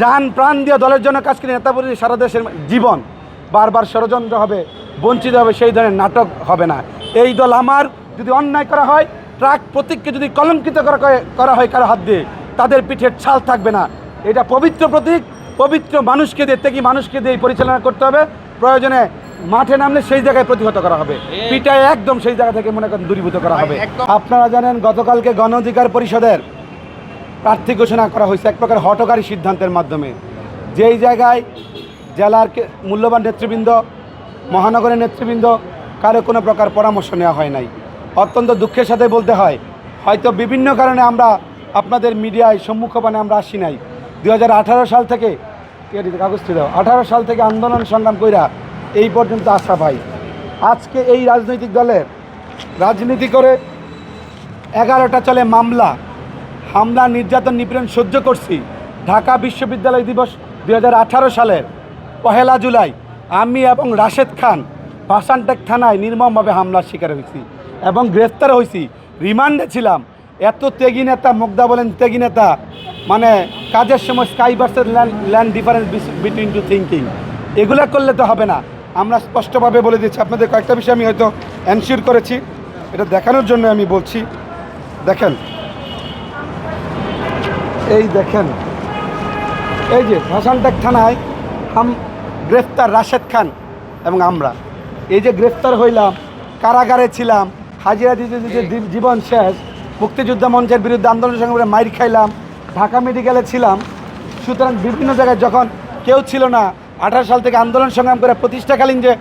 জান প্রাণ দিয়ে দলের জন্য কাজ করে নেতা বলি সারা দেশের জীবন। বারবার ষড়যন্ত্র হবে বঞ্চিত হবে সেই ধরনের নাটক হবে না। এই দল আমার যদি অন্যায় করা হয় ট্রাক প্রতীককে যদি কলঙ্কিত করা করা হয় কারও হাত দিয়ে তাদের পিঠের ছাল থাকবে না। এটা পবিত্র প্রতীক পবিত্র মানুষকে দিয়ে তেকি মানুষকে দিয়ে পরিচালনা করতে হবে। প্রয়োজনে মাঠে নামলে সেই জায়গায় প্রতিহত করা হবে। পিঠায় একদম সেই জায়গা থেকে মনে করেন দূরীভূত করা হবে। আপনারা জানেন গতকালকে গণ অধিকার পরিষদের প্রার্থী ঘোষণা করা হয়েছে এক প্রকার হটকারী সিদ্ধান্তের মাধ্যমে। যেই জায়গায় জেলার মূল্যবান নেতৃবৃন্দ, মহানগরের নেতৃবৃন্দ, কারও কোনো প্রকার পরামর্শ নেওয়া হয় নাই। অত্যন্ত দুঃখের সাথে বলতে হয়, হয়তো বিভিন্ন কারণে আমরা আপনাদের মিডিয়ায় সম্মুখপানে আমরা আসি নাই। দু হাজার আঠারো সাল থেকে কাগজটি দাও আঠারো সাল থেকে আন্দোলন সংগ্রাম কইরা এই পর্যন্ত আসা পাই আজকে এই রাজনৈতিক দলের রাজনীতি করে এগারোটা চলে মামলা। হামলা, নির্যাতন, নিপীড়ন সহ্য করছি। ঢাকা বিশ্ববিদ্যালয় দিবস দু হাজার আঠারো সালের পহেলা জুলাই আমি এবং রাশেদ খান ভাসানটেক থানায় নির্মমভাবে হামলার শিকার হয়েছি এবং গ্রেফতার হয়েছি। রিমান্ডে ছিলাম। এত তেগি নেতা মুগ্ধা বলেন তেগি নেতা মানে কাজের সময় sky versus land land difference between two thinking এগুলা করলে তো হবে না। আমরা স্পষ্টভাবে বলে দিচ্ছি। আপনাদের কয়েকটা বিষয় আমি হয়তো এনশিওর করেছি। এটা দেখানোর জন্য আমি বলছি। দেখেন এই দেখেন। এই যে ভাসানটেক থানায় হাম গ্রেফতার রাশেদ খান এবং আমরা। এই যে গ্রেফতার হইলাম কারাগারে ছিলাম হাজিরা দিতে দিতে জীবন শেষ মুক্তিযোদ্ধা মঞ্চের বিরুদ্ধে আন্দোলন সংগ্রামে মাইর খাইলাম ঢাকা মেডিকেলে ছিলাম। সুতরাং বিভিন্ন জায়গায় যখন কেউ ছিল না আঠারো সাল থেকে আন্দোলন সংগ্রাম করে প্রতিষ্ঠাকালীন যে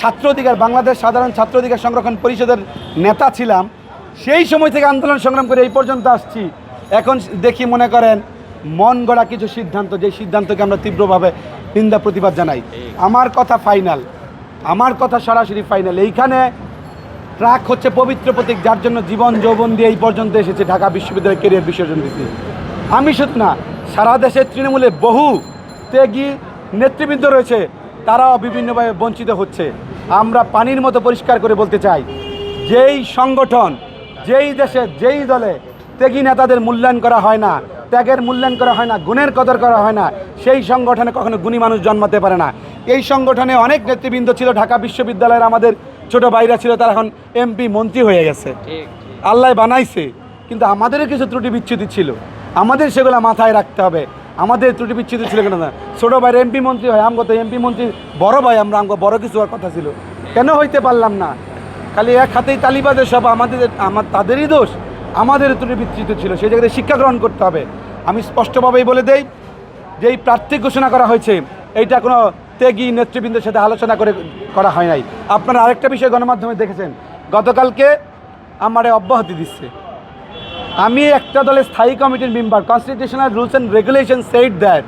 ছাত্র অধিকার বাংলাদেশ সাধারণ ছাত্র অধিকার সংরক্ষণ পরিষদের নেতা ছিলাম সেই সময় থেকে আন্দোলন সংগ্রাম করে এই পর্যন্ত আসছি। এখন দেখি মনে করেন, মন গড়া কিছু সিদ্ধান্ত, যে সিদ্ধান্তকে আমরা তীব্রভাবে নিন্দা প্রতিবাদ জানাই। আমার কথা ফাইনাল আমার কথা সরাসরি ফাইনাল এইখানে ট্রাক হচ্ছে পবিত্র প্রতীক, যার জন্য জীবন যৌবন দিয়ে এই পর্যন্ত এসেছে ঢাকা বিশ্ববিদ্যালয়ের কেরিয়ার বিসর্জন দিতে আমি শুধু না, সারা দেশের তৃণমূলে বহু ত্যাগী নেতৃবৃন্দ রয়েছে, তারাও বিভিন্নভাবে বঞ্চিত হচ্ছে। আমরা পানির মতো পরিষ্কার করে বলতে চাই, যেই সংগঠন, যেই দেশে, যেই দলে ত্যাগী নেতাদের মূল্যায়ন করা হয় না ত্যাগের মূল্যায়ন করা হয় না গুণের কদর করা হয় না সেই সংগঠনে কখনো গুণী মানুষ জন্মাতে পারে না। এই সংগঠনে অনেক নেতৃবৃন্দ ছিল ঢাকা বিশ্ববিদ্যালয়ের আমাদের ছোট ভাইরা ছিল তারা এখন এমপি মন্ত্রী হয়ে গেছে। আল্লাহ বানাইছে কিন্তু আমাদেরও কিছু ত্রুটি বিচ্ছুতি ছিল। আমাদের সেগুলো মাথায় রাখতে হবে। আমাদের ত্রুটি বিচ্ছুতি ছিল কেন না? ছোটো ভাইয়ের এমপি মন্ত্রী হয় আমগো তো এমপি মন্ত্রী বড় ভাই আমরা আমগো বড় কিছু হওয়ার কথা ছিল। কেন হইতে পারলাম না? খালি এক হাতেই তালিবাদের সব আমাদের আমার তাদেরই দোষ। আমাদের ত্রুটি বিচ্ছুতি ছিল, সেই জায়গাতে শিক্ষা গ্রহণ করতে হবে। আমি স্পষ্টভাবেই বলে দেই যে এই প্রার্থী ঘোষণা করা হয়েছে, এইটা কোনো ত্যাগী নেতৃবৃন্দের সাথে আলোচনা করে করা হয় নাই। আপনারা আরেকটা বিষয় গণমাধ্যমে দেখেছেন, গতকালকে আমারে অব্যাহতি দিচ্ছে। আমি একটা দলের স্থায়ী কমিটির member constitutional rules and regulation set that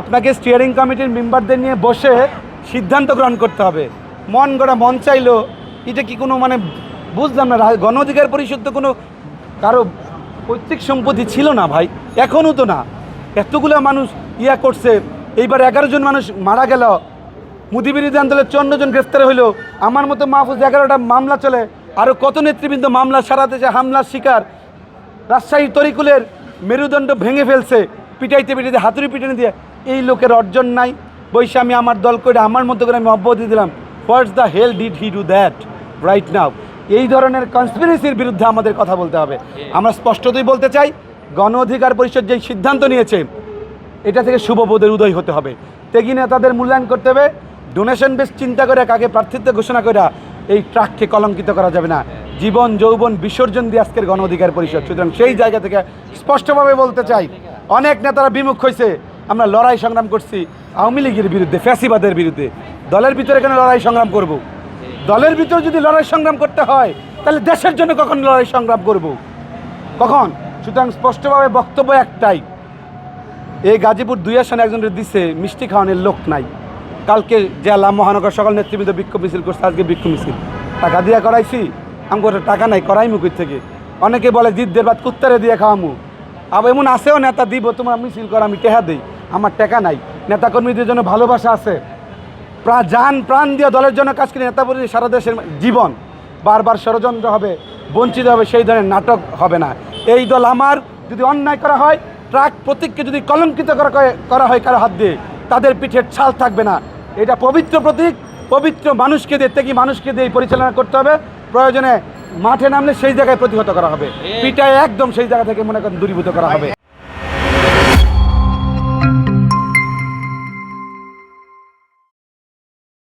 আপনাকে স্টিয়ারিং কমিটির মেম্বারদের নিয়ে বসে সিদ্ধান্ত গ্রহণ করতে হবে। মন গড়া মন চাইলো এটা কি কোনো মানে বুঝলাম না, গণ অধিকার পরিষদ তো কোনো কারও পৈতৃক সম্পত্তি ছিল না ভাই, এখনও তো না। এতগুলো মানুষ ইয়া করছে, এইবার এগারো জন মানুষ মারা গেল। মুদি বিরোধী আন্দোলনের চন্ন জন গ্রেফতার হইল। আমার মতো মাহফুজ এগারোটা মামলা চলে। আরও কত নেতৃবৃন্দ মামলা সারা দেশে হামলার শিকার? রাজশাহী তরিকুলের মেরুদণ্ড ভেঙে ফেলছে। পিটাইতে পিটাইতে হাতুড়ি পিটানি দিয়ে এই লোকের অর্জন নাই। বৈশে, আমি আমার দল করে আমার মতো করে আমি অব্যাহতি দিলাম। What's the hell did he do that right now এই ধরনের কনস্পিরেসির বিরুদ্ধে আমাদের কথা বলতে হবে। আমরা স্পষ্টতই বলতে চাই, গণ অধিকার পরিষদ যেই সিদ্ধান্ত নিয়েছে, এটা থেকে শুভবোধের উদয় হতে হবে। তেগি নেতাদের মূল্যায়ন করতে হবে। ডোনেশন বেশ চিন্তা করে কাকে প্রার্থিত্ব ঘোষণা করে, এই ট্রাককে কলঙ্কিত করা যাবে না। জীবন, যৌবন বিসর্জন দিয়ে আজকের গণ অধিকার পরিষদ। সুতরাং সেই জায়গা থেকে স্পষ্টভাবে বলতে চাই, অনেক নেতারা বিমুখ হয়েছে। আমরা লড়াই সংগ্রাম করছি। আওয়ামী লীগের বিরুদ্ধে, ফ্যাসিবাদের বিরুদ্ধে। দলের ভিতরে কেন লড়াই সংগ্রাম করব। দলের ভিতরে যদি লড়াই সংগ্রাম করতে হয়, তাহলে দেশের জন্য কখন লড়াই সংগ্রাম করব। কখন? সুতরাং স্পষ্টভাবে বক্তব্য একটাই। এই গাজীপুর দুই আসনে একজনের দিছে, মিষ্টি খাওয়ানোর লোক নাই। কালকে জেলা মহানগর সকল নেতৃবৃন্দ বিক্ষোভ মিছিল করছে, আজকে বিক্ষোভ মিছিল। টাকা দিয়া করাইছি আমার টাকা নাই করাই মুখের থেকে? অনেকে বলে, জিদ্দের বাদ কুত্তারে দিয়ে খাওয়ামু। আবার এমন আছেও নেতা দিব, তোমার মিছিল করা, আমি টেহা দিই। আমার টাকা নাই। নেতাকর্মীদের জন্য ভালোবাসা আছে। প্রা জান প্রাণ দিয়ে দলের জন্য কাজ করে নেতা বলি সারা দেশের জীবন বারবার ষড়যন্ত্র হবে বঞ্চিত হবে সেই ধরনের নাটক হবে না। এই দল আমার যদি অন্যায় করা হয় ট্রাক প্রতীককে যদি কলঙ্কিত করা করা- করা হয় কারও হাত দিয়ে তাদের পিঠের ছাল থাকবে না। এটা পবিত্র প্রতীক পবিত্র মানুষকে দিয়ে থেকে মানুষকে দিয়ে পরিচালনা করতে হবে। প্রয়োজনে মাঠে নামলে সেই জায়গায় প্রতিহত করা হবে। পিঠায় একদম সেই জায়গা থেকে মনে করেন দূরীভূত করা হবে।